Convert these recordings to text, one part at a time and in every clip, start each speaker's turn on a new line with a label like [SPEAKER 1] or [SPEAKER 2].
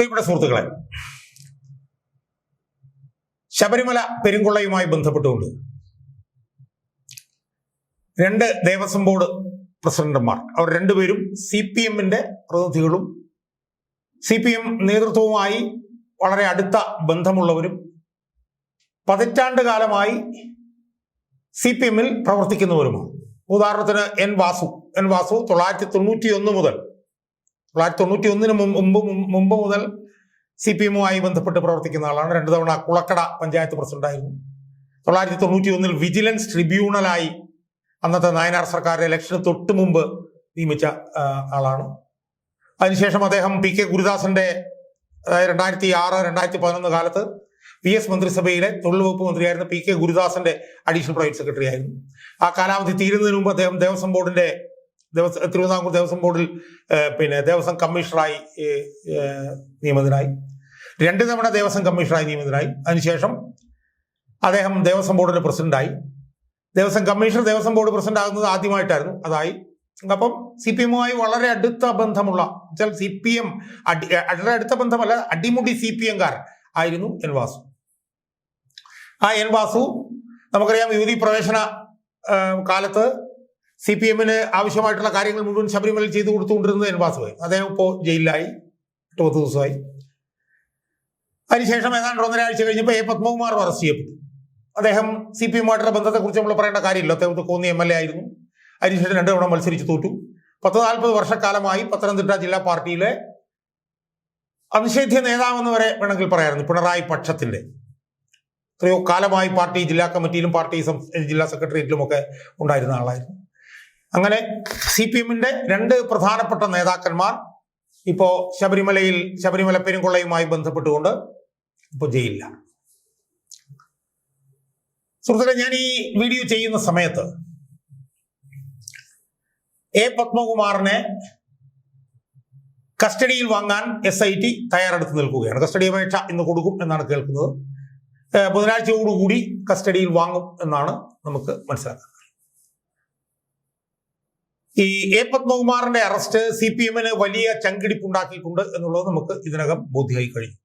[SPEAKER 1] പ്രിയപ്പെട്ട സുഹൃത്തുക്കളെ ശബരിമല പെരുങ്കൊള്ളയുമായി ബന്ധപ്പെട്ടുകൊണ്ട് രണ്ട് ദേവസ്വം ബോർഡ് പ്രസിഡന്റുമാർ അവർ രണ്ടുപേരും സി പി എമ്മിന്റെ പ്രതിനിധികളും സി പി എം നേതൃത്വവുമായി വളരെ അടുത്ത ബന്ധമുള്ളവരും പതിറ്റാണ്ട് കാലമായി സി പി എമ്മിൽ പ്രവർത്തിക്കുന്നവരുമാണ്. ഉദാഹരണത്തിന് എൻ വാസു എൻ വാസു തൊള്ളായിരത്തി തൊണ്ണൂറ്റി ഒന്ന് മുതൽ തൊള്ളായിരത്തി തൊണ്ണൂറ്റി ഒന്നിന് മുമ്പ് മുമ്പ് മുതൽ സി പി എമ്മുമായി ബന്ധപ്പെട്ട് പ്രവർത്തിക്കുന്ന ആളാണ്. രണ്ടു തവണ കുളക്കട പഞ്ചായത്ത് പ്രസിഡന്റായിരുന്നു തൊള്ളായിരത്തി തൊണ്ണൂറ്റി ഒന്നിൽ വിജിലൻസ് ട്രിബ്യൂണലായി അന്നത്തെ നായനാർ സർക്കാരിന്റെ ഇലക്ഷന് തൊട്ട് മുമ്പ് നിയമിച്ച ആളാണ്. അതിനുശേഷം അദ്ദേഹം പി കെ ഗുരുദാസന്റെ രണ്ടായിരത്തി ആറ് രണ്ടായിരത്തി പതിനൊന്ന് കാലത്ത് പി എസ് മന്ത്രിസഭയിലെ തൊഴിൽ വകുപ്പ് മന്ത്രിയായിരുന്ന പി കെ ഗുരുദാസന്റെ അഡീഷണൽ പ്രൈവറ്റ് സെക്രട്ടറി ആയിരുന്നു ആ കാലാവധി തീരുന്നതിന് മുമ്പ് അദ്ദേഹം ദേവസ്വം ബോർഡിന്റെ ദേവസ്വ തിരുവിതാംകൂർ ദേവസ്വം ബോർഡിൽ പിന്നെ ദേവസ്വം കമ്മീഷണറായി നിയമിതനായി. രണ്ട് തവണ ദേവസ്വം കമ്മീഷണറായി നിയമിതനായി. അതിനുശേഷം അദ്ദേഹം ദേവസ്വം ബോർഡിന്റെ പ്രസിഡന്റായി. Devaswom commissioner Devaswom board president ആകുന്നത് ആദ്യമായിട്ടായിരുന്നു. അതായി. അപ്പം സി പി എമ്മുമായി വളരെ അടുത്ത ബന്ധമുള്ള വെച്ചാൽ സി പി എം അടി വളരെ അടുത്ത ബന്ധമല്ല അടിമുടി സി പി എംകാർ ആയിരുന്നു എൻ വാസു. ആ എൻ വാസു നമുക്കറിയാം യുവതി പ്രവേശന കാലത്ത് സി പി എമ്മിന് ആവശ്യമായിട്ടുള്ള കാര്യങ്ങൾ മുഴുവൻ ശബരിമലയിൽ ചെയ്തു കൊടുത്തുകൊണ്ടിരുന്നത് എൻ വാസുവായി അദ്ദേഹം ഇപ്പോൾ ജയിലിലായി. എട്ട് പത്ത് ദിവസമായി. അതിനുശേഷം ഏതാണ്ട് ഒന്നരാഴ്ച കഴിഞ്ഞപ്പോൾ എ പത്മകുമാർ അറസ്റ്റ് ചെയ്യപ്പെട്ടു. അദ്ദേഹം സി പി എമ്മുമായിട്ടുള്ള ബന്ധത്തെക്കുറിച്ച് നമ്മൾ പറയേണ്ട കാര്യമില്ല. അദ്ദേഹം കോന്നി എം എൽ എ ആയിരുന്നു. അതിനുശേഷം രണ്ട് തവണ മത്സരിച്ച് തോറ്റു. പത്ത് നാൽപ്പത് വർഷക്കാലമായി പത്തനംതിട്ട ജില്ലാ പാർട്ടിയിലെ അനിഷേധ്യ നേതാവെന്ന് വരെ വേണമെങ്കിൽ പറയാമായിരുന്നു. പിണറായി പക്ഷത്തിന്റെ എത്രയോ കാലമായി പാർട്ടി ജില്ലാ കമ്മിറ്റിയിലും പാർട്ടി ജില്ലാ സെക്രട്ടേറിയറ്റിലും ഒക്കെ ഉണ്ടായിരുന്ന ആളായിരുന്നു. അങ്ങനെ സി പി എമ്മിന്റെ രണ്ട് പ്രധാനപ്പെട്ട നേതാക്കന്മാർ ഇപ്പോ ശബരിമലയിൽ ശബരിമല പെരുങ്കൊള്ളയുമായി ബന്ധപ്പെട്ടുകൊണ്ട് ഇപ്പൊ ജയിലിലാണ്. സുഹൃത്തുക്കളെ ഞാൻ ഈ വീഡിയോ ചെയ്യുന്ന സമയത്ത് എ പത്മകുമാറിനെ കസ്റ്റഡിയിൽ വാങ്ങാൻ എസ് ഐ ടി തയ്യാറെടുത്ത് നിൽക്കുകയാണ്. കസ്റ്റഡി അപേക്ഷ ഇന്ന് കൊടുക്കും എന്നാണ് കേൾക്കുന്നത്. ബുധനാഴ്ചയോടുകൂടി കസ്റ്റഡിയിൽ വാങ്ങും എന്നാണ് നമുക്ക് മനസ്സിലാക്കുന്നത്. ഈ എ പത്മകുമാറിന്റെ അറസ്റ്റ് സി പി എമ്മിന് വലിയ ചങ്കിടിപ്പുണ്ടാക്കിയിട്ടുണ്ട് എന്നുള്ളത് നമുക്ക് ഇതിനകം ബോധ്യമായി കഴിഞ്ഞു.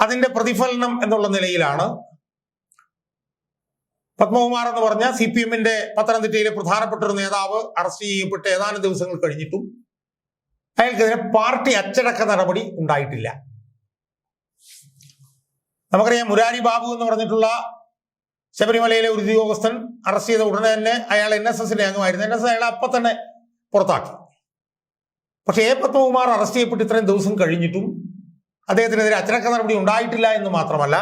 [SPEAKER 1] അതിന്റെ പ്രതിഫലനം എന്നുള്ള നിലയിലാണ് പത്മകുമാർ എന്ന് പറഞ്ഞ സി പി എമ്മിന്റെ പത്തനംതിട്ടയിലെ പ്രധാനപ്പെട്ട ഒരു നേതാവ് അറസ്റ്റ് ചെയ്യപ്പെട്ട് ഏതാനും ദിവസങ്ങൾ കഴിഞ്ഞിട്ടും അയാൾക്കെതിരെ പാർട്ടി അച്ചടക്ക നടപടി ഉണ്ടായിട്ടില്ല. നമുക്കറിയാം മുരാരി ബാബു എന്ന് പറഞ്ഞിട്ടുള്ള ശബരിമലയിലെ ഒരു ഉദ്യോഗസ്ഥൻ അറസ്റ്റ് ചെയ്ത ഉടനെ തന്നെ അയാൾ എൻ എസ് എസിന്റെ അംഗമായിരുന്നു എൻ എസ് അയാളെ അപ്പൊ തന്നെ പുറത്താക്കി. പക്ഷേ എ പത്മകുമാർ അറസ്റ്റ് ചെയ്യപ്പെട്ട് ഇത്രയും ദിവസം കഴിഞ്ഞിട്ടും അദ്ദേഹത്തിനെതിരെ അച്ചടക്ക നടപടി ഉണ്ടായിട്ടില്ല എന്ന് മാത്രമല്ല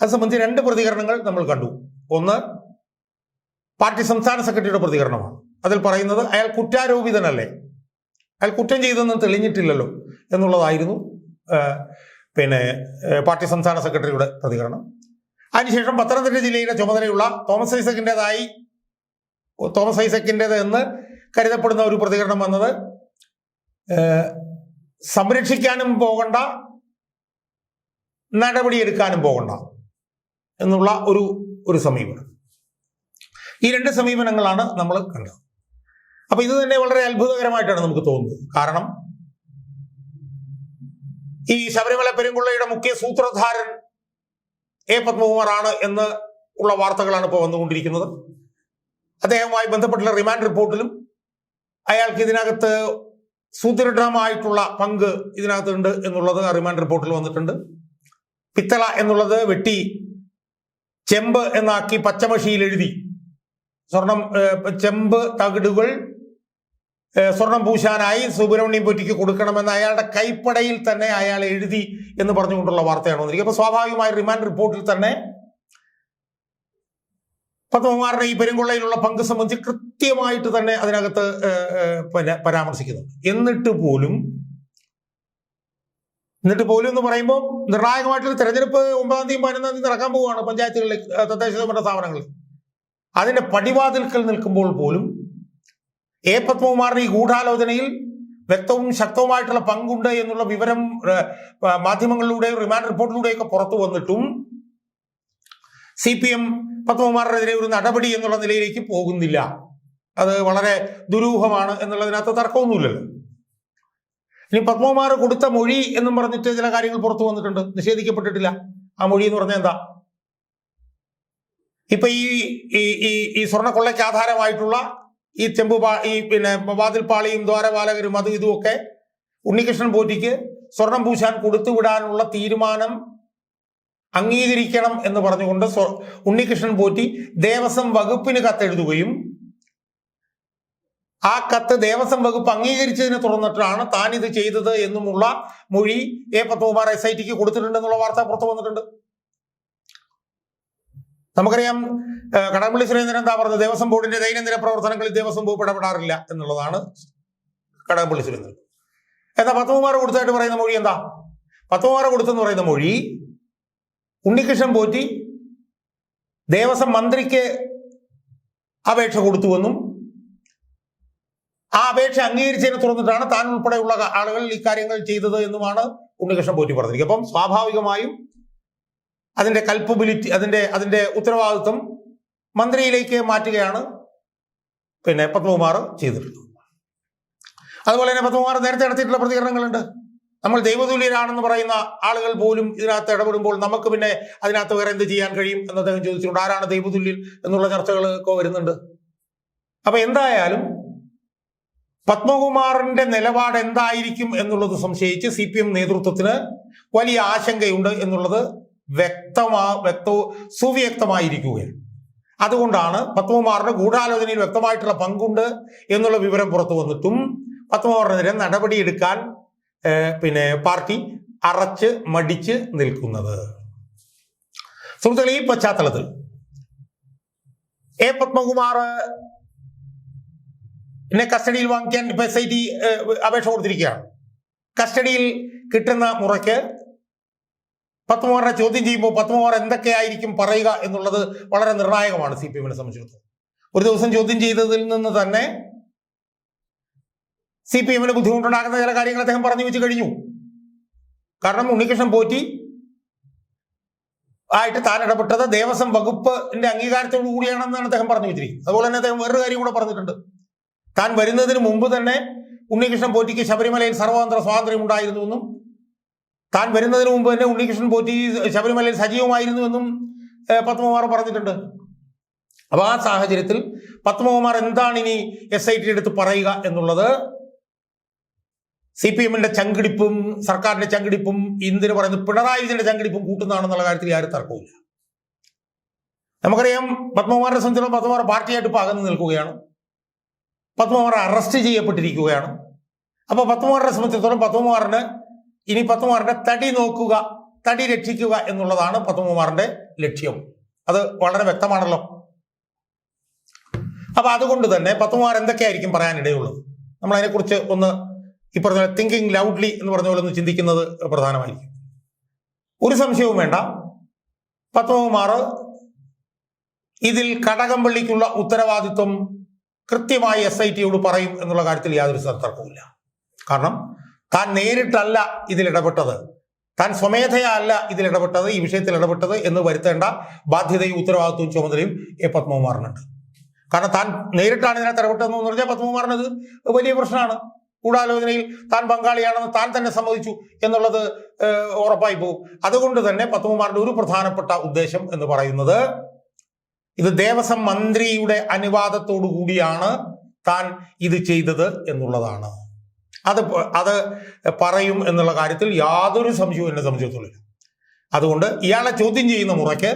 [SPEAKER 1] അത് സംബന്ധിച്ച് രണ്ട് പ്രതികരണങ്ങൾ നമ്മൾ കണ്ടു. ഒന്ന് പാർട്ടി സംസ്ഥാന സെക്രട്ടറിയുടെ പ്രതികരണമാണ്. അതിൽ പറയുന്നത് അയാൾ കുറ്റാരോപിതനല്ലേ? അയാൾ കുറ്റം ചെയ്തെന്ന് തെളിഞ്ഞിട്ടില്ലല്ലോ എന്നുള്ളതായിരുന്നു പിന്നെ പാർട്ടി സംസ്ഥാന സെക്രട്ടറിയുടെ പ്രതികരണം. അതിനുശേഷം പത്തനംതിട്ട ജില്ലയിലെ ചുമതലയുള്ള തോമസ് ഐസക്കിന്റെതായി തോമസ് ഐസക്കിന്റെത് എന്ന് കരുതപ്പെടുന്ന ഒരു പ്രതികരണം വന്നത്. സംരക്ഷിക്കാനും പോകണ്ട നടപടിയെടുക്കാനും പോകണ്ട എന്നുള്ള ഒരു ഒരു സമീപനം. ഈ രണ്ട് സമീപനങ്ങളാണ് നമ്മൾ കണ്ടത്. അപ്പൊ ഇത് തന്നെ വളരെ അത്ഭുതകരമായിട്ടാണ് നമുക്ക് തോന്നുന്നത്. കാരണം ഈ ശബരിമല പെരുങ്കുള്ളയുടെ മുഖ്യ സൂത്രധാരൻ എ പത്മകുമാറാണ് എന്ന് ഉള്ള വാർത്തകളാണ് ഇപ്പോൾ വന്നുകൊണ്ടിരിക്കുന്നത്. അദ്ദേഹവുമായി ബന്ധപ്പെട്ടുള്ള റിമാൻഡ് റിപ്പോർട്ടിലും അയാൾക്ക് ഇതിനകത്ത് സുദൃഢമായിട്ടുള്ള പങ്ക് ഇതിനകത്തുണ്ട് എന്നുള്ളത് ആ റിമാൻഡ് റിപ്പോർട്ടിൽ വന്നിട്ടുണ്ട്. പിത്തള എന്നുള്ളത് വെട്ടി ചെമ്പ് എന്നാക്കി പച്ചമഷിയിൽ എഴുതി. സ്വർണം ചെമ്പ് തകിടുകൾ സ്വർണം പൂശാനായി സുബ്രഹ്മണ്യം പൊറ്റിക്ക് കൊടുക്കണമെന്ന് അയാളുടെ കൈപ്പടയിൽ തന്നെ അയാൾ എഴുതി എന്ന് പറഞ്ഞുകൊണ്ടുള്ള വാർത്തയാണ് വന്നിരിക്കുന്നത്. അപ്പൊ സ്വാഭാവികമായ റിമാൻഡ് റിപ്പോർട്ടിൽ തന്നെ പത്മകുമാറിന്റെ ഈ പെരുങ്കൊള്ളയിലുള്ള പങ്ക് സംബന്ധിച്ച് കൃത്യമായിട്ട് തന്നെ അതിനകത്ത് പിന്നെ പരാമർശിക്കുന്നുണ്ട്. എന്നിട്ട് പോലും എന്നിട്ട് പോലും എന്ന് പറയുമ്പോൾ നിർണായകമായിട്ടൊരു തെരഞ്ഞെടുപ്പ് ഒമ്പതാം തീയതി പതിനൊന്നാം തീയതി നടക്കാൻ പോവുകയാണ് പഞ്ചായത്തുകളിൽ തദ്ദേശ സ്ഥാപനങ്ങളിൽ. അതിന്റെ പടിവാതിൽക്കൽ നിൽക്കുമ്പോൾ പോലും എ പത്മകുമാറിന്റെ ഈ ഗൂഢാലോചനയിൽ വ്യക്തവും ശക്തവുമായിട്ടുള്ള പങ്കുണ്ട് എന്നുള്ള വിവരം മാധ്യമങ്ങളിലൂടെ റിമാൻഡ് റിപ്പോർട്ടിലൂടെയൊക്കെ പുറത്തു വന്നിട്ടും സി പി എം പത്മകുമാറിനെതിരെ ഒരു നടപടി എന്നുള്ള നിലയിലേക്ക് പോകുന്നില്ല. അത് വളരെ ദുരൂഹമാണ് എന്നുള്ളതിനകത്ത് തർക്കമൊന്നുമില്ലല്ലോ. ഇനി പത്മകുമാർ കൊടുത്ത മൊഴി എന്നും പറഞ്ഞിട്ട് ചില കാര്യങ്ങൾ പുറത്തു വന്നിട്ടുണ്ട്. നിഷേധിക്കപ്പെട്ടിട്ടില്ല. ആ മൊഴി എന്ന് പറഞ്ഞാൽ എന്താ? ഇപ്പൊ ഈ ഈ ഈ സ്വർണക്കൊള്ളയ്ക്ക് ആധാരമായിട്ടുള്ള ഈ ചെമ്പുപാ ഈ പിന്നെ വാതിൽപ്പാളിയും ദ്വാരപാലകരും അതും ഇതുമൊക്കെ ഉണ്ണികൃഷ്ണൻ പോറ്റിക്ക് സ്വർണം പൂശാൻ കൊടുത്തുവിടാനുള്ള തീരുമാനം അംഗീകരിക്കണം എന്ന് പറഞ്ഞുകൊണ്ട് ഉണ്ണികൃഷ്ണൻ പോറ്റി ദേവസ്വം വകുപ്പിന് കത്തെഴുതുകയും ആ കത്ത് ദേവസ്വം വകുപ്പ് അംഗീകരിച്ചതിനെ തുടർന്നിട്ടാണ് താൻ ഇത് ചെയ്തത് എന്നുമുള്ള മൊഴി എ പത്മകുമാർ എസ് ഐ ടിക്ക് കൊടുത്തിട്ടുണ്ടെന്നുള്ള വാർത്ത പുറത്തു വന്നിട്ടുണ്ട്. നമുക്കറിയാം കടകംപള്ളി സുരേന്ദ്രൻ എന്താ പറഞ്ഞത്? ദേവസ്വം ബോർഡിന്റെ ദൈനംദിന പ്രവർത്തനങ്ങളിൽ ദേവസ്വം ബോർഡ് ഇടപെടാറില്ല എന്നുള്ളതാണ് കടകംപള്ളി സുരേന്ദ്രൻ. എന്താ പത്മകുമാർ കൊടുത്തായിട്ട് പറയുന്ന മൊഴി എന്താ? പത്മകുമാർ കൊടുത്തെന്ന് പറയുന്ന മൊഴി ഉണ്ണികൃഷ്ണൻ പോറ്റി ദേവസ്വം മന്ത്രിക്ക് അപേക്ഷ കൊടുത്തുവെന്നും ആ അപേക്ഷ അംഗീകരിച്ചതിനെ തുറന്നിട്ടാണ് താൻ ഉൾപ്പെടെയുള്ള ആളുകൾ ഇക്കാര്യങ്ങൾ ചെയ്തത് എന്നുമാണ് ഉണ്ണികൃഷ്ണൻ പോറ്റി പറഞ്ഞിരിക്കുന്നത്. അപ്പം സ്വാഭാവികമായും അതിന്റെ കൽപ്പബിലിറ്റി അതിന്റെ അതിന്റെ ഉത്തരവാദിത്വം മന്ത്രിയിലേക്ക് മാറ്റുകയാണ് പിന്നെ പത്മകുമാർ ചെയ്തിട്ടുള്ളത്. അതുപോലെ തന്നെ പത്മകുമാർ നേരത്തെ നടത്തിയിട്ടുള്ള പ്രതികരണങ്ങളുണ്ട്. നമ്മൾ ദൈവതുല്യരാണെന്ന് പറയുന്ന ആളുകൾ പോലും ഇതിനകത്ത് ഇടപെടുമ്പോൾ നമുക്ക് പിന്നെ അതിനകത്ത് വേറെ എന്ത് ചെയ്യാൻ കഴിയും എന്ന് അദ്ദേഹം ചോദിച്ചിട്ടുണ്ട്. ആരാണ് ദൈവതുല്യൻ എന്നുള്ള ചർച്ചകൾ ഒക്കെ വരുന്നുണ്ട്. അപ്പൊ എന്തായാലും പത്മകുമാറിന്റെ നിലപാട് എന്തായിരിക്കും എന്നുള്ളത് സംശയിച്ച് സി പി എം നേതൃത്വത്തിന് വലിയ ആശങ്കയുണ്ട് എന്നുള്ളത് വ്യക്തമാ വ്യക്ത സുവ്യക്തമായിരിക്കുകയാണ്. അതുകൊണ്ടാണ് പത്മകുമാറിന് ഗൂഢാലോചനയിൽ വ്യക്തമായിട്ടുള്ള പങ്കുണ്ട് എന്നുള്ള വിവരം പുറത്തു വന്നിട്ടും പത്മകുമാറിനെതിരെ നടപടിയെടുക്കാൻ പിന്നെ പാർട്ടി അറച്ച് മടിച്ച് നിൽക്കുന്നത്. സുഹൃത്തുക്കളെ ഈ പശ്ചാത്തലത്തിൽ എ പത്മകുമാർ പിന്നെ കസ്റ്റഡിയിൽ വാങ്ങിക്കാൻ ഇപ്പൊ എസ് ഐ ടി അപേക്ഷ കൊടുത്തിരിക്കുകയാണ്. കസ്റ്റഡിയിൽ കിട്ടുന്ന മുറയ്ക്ക് പത്മകുമാറിനെ ചോദ്യം ചെയ്യുമ്പോൾ പത്മകുമാർ എന്തൊക്കെയായിരിക്കും പറയുക എന്നുള്ളത് വളരെ നിർണായകമാണ് സി പി എമ്മിനെ സംബന്ധിച്ചിടത്തോളം. ഒരു ദിവസം ചോദ്യം ചെയ്തതിൽ നിന്ന് തന്നെ സി പി എമ്മിന് ബുദ്ധിമുട്ടുണ്ടാക്കുന്ന ചില കാര്യങ്ങൾ അദ്ദേഹം പറഞ്ഞു വെച്ച് കഴിഞ്ഞു. കാരണം ഉണ്ണികൃഷ്ണൻ പോറ്റി ആയിട്ട് താൻ ഇടപെട്ടത് ദേവസ്വം വകുപ്പിന്റെ അംഗീകാരത്തോടു കൂടിയാണെന്നാണ് അദ്ദേഹം പറഞ്ഞു വെച്ചിരിക്കുന്നത്. അതുപോലെ തന്നെ അദ്ദേഹം വേറൊരു കാര്യം കൂടെ പറഞ്ഞിട്ടുണ്ട്. താൻ വരുന്നതിന് മുമ്പ് തന്നെ ഉണ്ണികൃഷ്ണൻ പോറ്റിക്ക് ശബരിമലയിൽ സർവതന്ത്ര സ്വാതന്ത്ര്യം ഉണ്ടായിരുന്നുവെന്നും താൻ വരുന്നതിന് മുമ്പ് തന്നെ ഉണ്ണികൃഷ്ണൻ പോറ്റി ശബരിമലയിൽ സജീവമായിരുന്നുവെന്നും പത്മകുമാർ പറഞ്ഞിട്ടുണ്ട്. അപ്പോൾ ആ സാഹചര്യത്തിൽ പത്മകുമാർ എന്താണ് ഇനി എസ് ഐ ടി എടുത്ത് പറയുക എന്നുള്ളത്? സി പി എമ്മിന്റെ ചങ്കിടിപ്പും സർക്കാരിന്റെ ചങ്കിടിപ്പും ഇന്ദിന് പറയുന്നത് പിണറായി വിജയന്റെ ചങ്കിടിപ്പും കൂട്ടുന്നതാണെന്നുള്ള കാര്യത്തിൽ ആരും തർക്കമില്ല നമുക്കറിയാം പത്മകുമാറിനെ സംബന്ധിച്ചിടത്തോളം പത്മകുമാർ പാർട്ടിയായിട്ട് ഇപ്പോൾ അകന്നു നിൽക്കുകയാണ്. പത്മകുമാർ അറസ്റ്റ് ചെയ്യപ്പെട്ടിരിക്കുകയാണ്. അപ്പോൾ പത്മകുമാറിനെ സംബന്ധിച്ചിടത്തോളം പത്മകുമാറിന് ഇനി പത്മകുമാറിന്റെ തടി നോക്കുക തടി രക്ഷിക്കുക എന്നുള്ളതാണ് പത്മകുമാറിന്റെ ലക്ഷ്യം. അത് വളരെ വ്യക്തമാണല്ലോ. അപ്പൊ അതുകൊണ്ട് തന്നെ പത്മകുമാർ എന്തൊക്കെയായിരിക്കും പറയാനിടയുള്ളത്? നമ്മൾ അതിനെക്കുറിച്ച് ഒന്ന് ഈ പറഞ്ഞ തിങ്കിങ് ലൗഡ്ലി എന്ന് പറഞ്ഞ പോലെ ഒന്ന് ചിന്തിക്കുന്നത് പ്രധാനമായിരിക്കും. ഒരു സംശയവും വേണ്ട. പത്മകുമാർ ഇതിൽ കടകംപള്ളിക്കുള്ള ഉത്തരവാദിത്വം കൃത്യമായി എസ് ഐ ടിയോട് പറയും എന്നുള്ള കാര്യത്തിൽ യാതൊരു തർക്കവുമില്ല. കാരണം താൻ നേരിട്ടല്ല ഇതിൽ ഇടപെട്ടത്. താൻ സ്വമേധയാ അല്ല ഇതിൽ ഇടപെട്ടത് ഈ വിഷയത്തിൽ ഇടപെട്ടത് എന്ന് വരുത്തേണ്ട ബാധ്യതയും ഉത്തരവാദിത്വവും ചുമതലയും എ പത്മകുമാറിനുണ്ട്. കാരണം താൻ നേരിട്ടാണ് ഇതിനകത്ത് ഇടപെട്ടതെന്ന് പറഞ്ഞാൽ പത്മകുമാറിനത് വലിയ പ്രശ്നമാണ്. ഗൂഢാലോചനയിൽ താൻ പങ്കാളിയാണെന്ന് താൻ തന്നെ സമ്മതിച്ചു എന്നുള്ളത് ഉറപ്പായി പോകും. അതുകൊണ്ട് തന്നെ പത്മകുമാറിന്റെ ഒരു പ്രധാനപ്പെട്ട ഉദ്ദേശം എന്ന് പറയുന്നത് ഇത് ദേവസ്വം മന്ത്രിയുടെ അനുവാദത്തോടു കൂടിയാണ് താൻ ഇത് ചെയ്തത് എന്നുള്ളതാണ്. അത് അത് പറയും എന്നുള്ള കാര്യത്തിൽ യാതൊരു സംശയവും എന്നെ സംശയത്തില്ല അതുകൊണ്ട് ഇയാളെ ചോദ്യം ചെയ്യുന്ന മുറയ്ക്ക്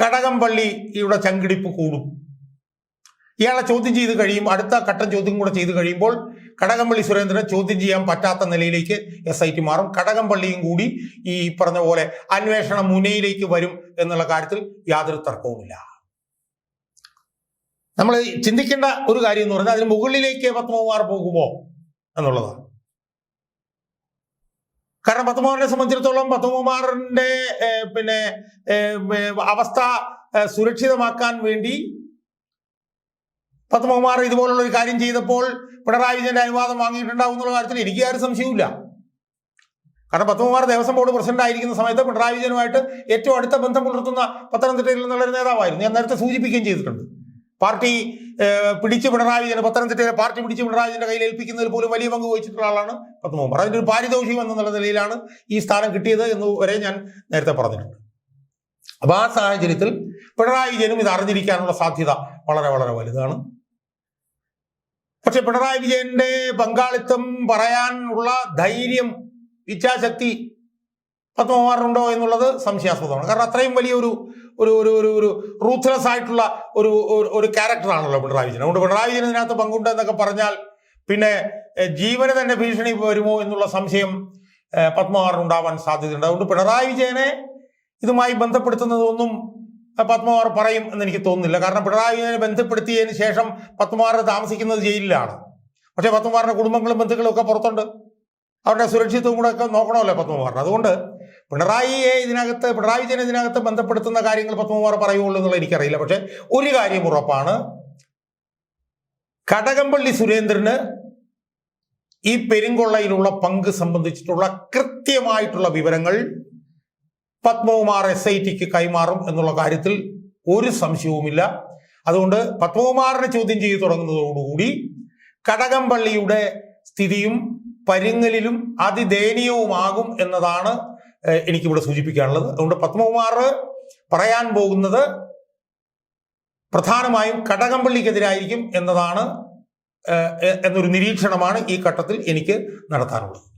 [SPEAKER 1] കടകംപള്ളിയുടെ ചങ്കിടിപ്പ് കൂടും. ഇയാളെ ചോദ്യം ചെയ്ത് കഴിയും അടുത്ത ഘട്ടം ചോദ്യം കൂടെ ചെയ്ത് കഴിയുമ്പോൾ കടകംപള്ളി സുരേന്ദ്രനെ ചോദ്യം ചെയ്യാൻ പറ്റാത്ത നിലയിലേക്ക് എസ് ഐ ടി മാറും. കടകംപള്ളിയും കൂടി ഈ പറഞ്ഞ പോലെ അന്വേഷണ മുനയിലേക്ക് വരും എന്നുള്ള കാര്യത്തിൽ യാതൊരു തർക്കവുമില്ല. നമ്മൾ ചിന്തിക്കേണ്ട ഒരു കാര്യം എന്ന് പറഞ്ഞാൽ അതിന് മുകളിലേക്ക് പത്മകുമാർ പോകുമോ? എന്നുള്ളതാണ്. കാരണം പത്മകുമാറിനെ സംബന്ധിച്ചിടത്തോളം പത്മകുമാറിന്റെ പിന്നെ അവസ്ഥ സുരക്ഷിതമാക്കാൻ വേണ്ടി പത്മകുമാർ ഇതുപോലുള്ള ഒരു കാര്യം ചെയ്തപ്പോൾ പിണറായി വിജയന്റെ അനുവാദം വാങ്ങിയിട്ടുണ്ടാവും എന്നുള്ള കാര്യത്തിൽ എനിക്ക് ആരും സംശയവുമില്ല. കാരണം പത്മകുമാർ ദേവസ്വം ബോർഡ് പ്രസിഡന്റ് ആയിരിക്കുന്ന സമയത്ത് പിണറായി വിജയനുമായിട്ട് ഏറ്റവും അടുത്ത ബന്ധം പുലർത്തുന്ന പത്തനംതിട്ടയിൽ നിന്നുള്ള ഒരു നേതാവായിരുന്നു. ഞാൻ നേരത്തെ സൂചിപ്പിക്കുകയും ചെയ്തിട്ടുണ്ട്. പാർട്ടി പിടിച്ച് പിണറായി വിജയൻ പത്തനംതിട്ടയിലെ പാർട്ടി പിടിച്ച് പിണറായി വിജയന്റെ കയ്യിൽ ഏൽപ്പിക്കുന്നതിൽ പോലും വലിയ പങ്ക് വഹിച്ചിട്ടുള്ള ആളാണ് പത്മകുമാർ അതിന്റെ ഒരു പാരിതോഷികം എന്നുള്ള നിലയിലാണ് ഈ സ്ഥാനം കിട്ടിയത് എന്ന് വരെ ഞാൻ നേരത്തെ പറഞ്ഞിട്ടുണ്ട്. അപ്പൊ ആ സാഹചര്യത്തിൽ പിണറായി വിജയനും ഇത് അറിഞ്ഞിരിക്കാനുള്ള സാധ്യത വളരെ വളരെ വലുതാണ്. പക്ഷെ പിണറായി വിജയന്റെ പങ്കാളിത്തം പറയാനുള്ള ധൈര്യം ഇച്ഛാശക്തി പത്മകുമാറിനുണ്ടോ എന്നുള്ളത് സംശയാസ്പദമാണ്. കാരണം അത്രയും വലിയൊരു ഒരു ഒരു ഒരു ഒരു റൂത്ത്ലെസ് ആയിട്ടുള്ള ഒരു ഒരു- ക്യാരക്ടറാണല്ലോ പിണറായി വിജയൻ. അതുകൊണ്ട് പിണറായി വിജയൻ ഇതിനകത്ത് പങ്കുണ്ട് എന്നൊക്കെ പറഞ്ഞാൽ പിന്നെ ജീവന് തന്നെ ഭീഷണി വരുമോ എന്നുള്ള സംശയം പത്മകുമാറിനുണ്ടാവാൻ സാധ്യതയുണ്ട്. അതുകൊണ്ട് പിണറായി വിജയനെ ഇതുമായി ബന്ധപ്പെടുത്തുന്നതൊന്നും പത്മകുമാർ പറയും എന്ന് എനിക്ക് തോന്നുന്നില്ല. കാരണം പിണറായി വിജയനെ ബന്ധപ്പെടുത്തിയതിന് ശേഷം പത്മകുമാർ താമസിക്കുന്നത് ജയിലിലാണ്. പക്ഷേ പത്മകുമാറിന്റെ കുടുംബങ്ങളും ബന്ധുക്കളും ഒക്കെ പുറത്തുണ്ട്. അവരുടെ സുരക്ഷിതവും കൂടെ ഒക്കെ നോക്കണമല്ലോ പത്മകുമാറിന് അതുകൊണ്ട് പിണറായിയെ ഇതിനകത്ത് പിണറായി വിജയൻ ഇതിനകത്ത് ബന്ധപ്പെടുത്തുന്ന കാര്യങ്ങൾ പത്മകുമാർ പറയുള്ളൂ എന്നുള്ളത് എനിക്കറിയില്ല. പക്ഷെ ഒരു കാര്യം ഉറപ്പാണ്. കടകംപള്ളി സുരേന്ദ്രന് ഈ പെരുങ്കൊള്ളയിലുള്ള പങ്ക് സംബന്ധിച്ചിട്ടുള്ള കൃത്യമായിട്ടുള്ള വിവരങ്ങൾ പത്മകുമാർ എസ് ഐ ടിക്ക് കൈമാറും എന്നുള്ള കാര്യത്തിൽ ഒരു സംശയവുമില്ല. അതുകൊണ്ട് പത്മകുമാറിനെ ചോദ്യം ചെയ്തു തുടങ്ങുന്നതോടുകൂടി കടകംപള്ളിയുടെ സ്ഥിതിയും പരുങ്ങലിലും അതിദയനീയവുമാകും എന്നതാണ് എനിക്കിവിടെ സൂചിപ്പിക്കാനുള്ളത്. അതുകൊണ്ട് പത്മകുമാർ പറയാൻ പോകുന്നത് പ്രധാനമായും കടകംപള്ളിക്കെതിരായിരിക്കും എന്നതാണ് എന്നൊരു നിരീക്ഷണമാണ് ഈ ഘട്ടത്തിൽ എനിക്ക് നടത്താനുള്ളത്.